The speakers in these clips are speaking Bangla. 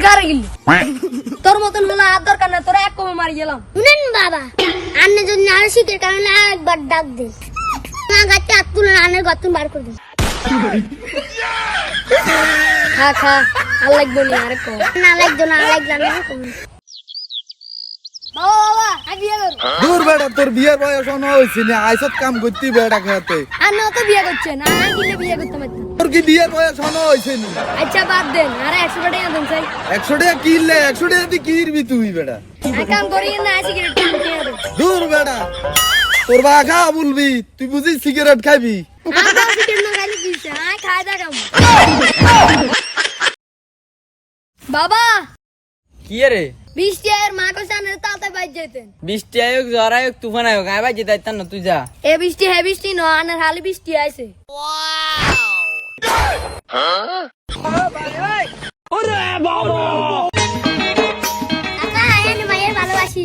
গেলি। তোর মতন হলো আর দরকার না তোরা এক কমে মারি গেলাম। শুনেন বাবা আন্নের যদি আরও শীতের কারণে আর একবার ডাক দেন। না গাছটা হাত তুলে আন্নের গর্তন বার করে দেন। খা খা আর লাগবে না আর কম। না লাগবে না লাগবে না কমুন। আমি দূর বেটা তোর বিয়ের বয়স অন হয়েছে না আইসত কাম করতি বেটা খেতে। আর না তো বিয়ে করছেন আর কিলে বিয়ে করতে পারতাম তোর কি বিয়ের বয়স অন হয়েছে না? আচ্ছা বাদ দেন আরে একশো টাকা দেন চাই। একশো টাকা কিনলে একশো টাকা দিয়ে কিনবি তুই বেটা? কাম করি না দূর বেটা তোর বা খা বলবি তুই বুঝিস সিগারেট খাবি সিগারেট না খাই বাবা! কি রে? বৃষ্টি আর মা কাছে তাতে যেতেন বৃষ্টি আয়োগ জ্বর আয়োগ তুফান আয়োগ আয় ভাই যেতে না তুই যা। এ বৃষ্টি হে বৃষ্টি ন আনার হালি বৃষ্টি আইছে। ওরে বাবা! ভালোবাসি।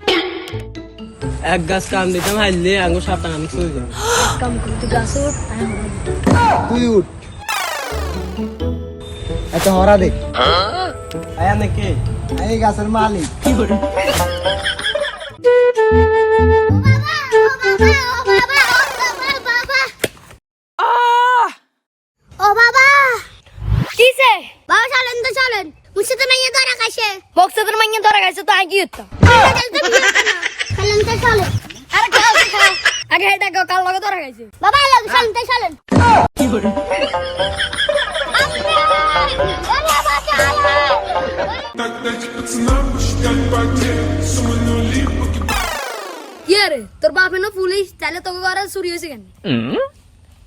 এক গাছ কাম দিতাম হাইলে আঙ্গুর সাত টাকা আমি চলে যাব কাম করতে গাছ উঠ তুই উঠ আচ্ছা হরা দেখ আয়া নাকি এই গাছের মালিক ও বাবা কিসে চলেন তো চলেন মুছে তো মাইয়া ধরা খাইছে বক্সে তোর মাইয়া ধরা গেছে তো আগে হতো চলেন তো চলেন আরে খাও খাও। আগে এটা কাল লগে ধরা গেছে বাবা এলাম চলেন তো চলেন। কি রে তোর বাপে না পুলিশ? তাহলে তোকে ঘরে চুরি হয়েছে কেন?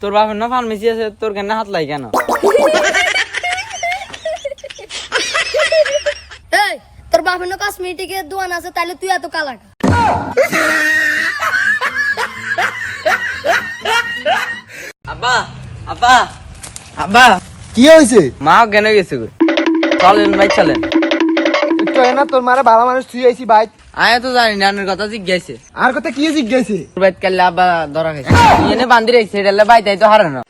তোর বাপের না ফার্মেসি আছে তোর কেন হাত লাই কেন? এই তোর বাপে না কসমেটিকের দোকান আছে তাহলে তুই এত কালা কা? আব্বা আব্বা। আব্বা কি হয়েছে? মা কেন গেছে চলেন ভাই চলেন। একটু না তোর মারা ভালো মানুষ তুই আইসি বাইক আয় তো জানি না আনের কথা জিজ্ঞাসে আর কথা কি জিজ্ঞাসে বাইত কালে আব্বা ধরা খাইছে। এনে বান্ধি রেখেছে এটা বাই তাই তো হারানো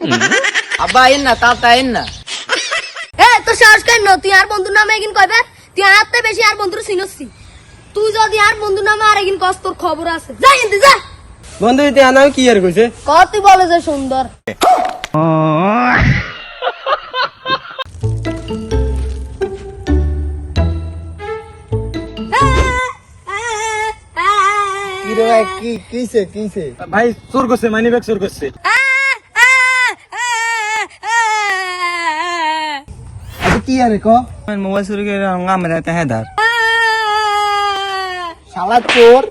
আব্বা আইন না তা তাই না। এ তোর সাহস কেন তুই আর বন্ধুর নামে একদিন কইবে? তুই হাতে বেশি আর বন্ধুর চিনসি। তুই যদি আর বন্ধুর নামে কস তোর খবর আছে। যা বন্ধু আনাও কি আর কইছে? বলে যে সুন্দর। কি রে কি কিছে কিছে ভাই চোর করছে মানি ব্যাগ চোর করছে। আচ্ছা কি আরে ক? মোবাইল চুরি করে আমরা হেদার শালা চোর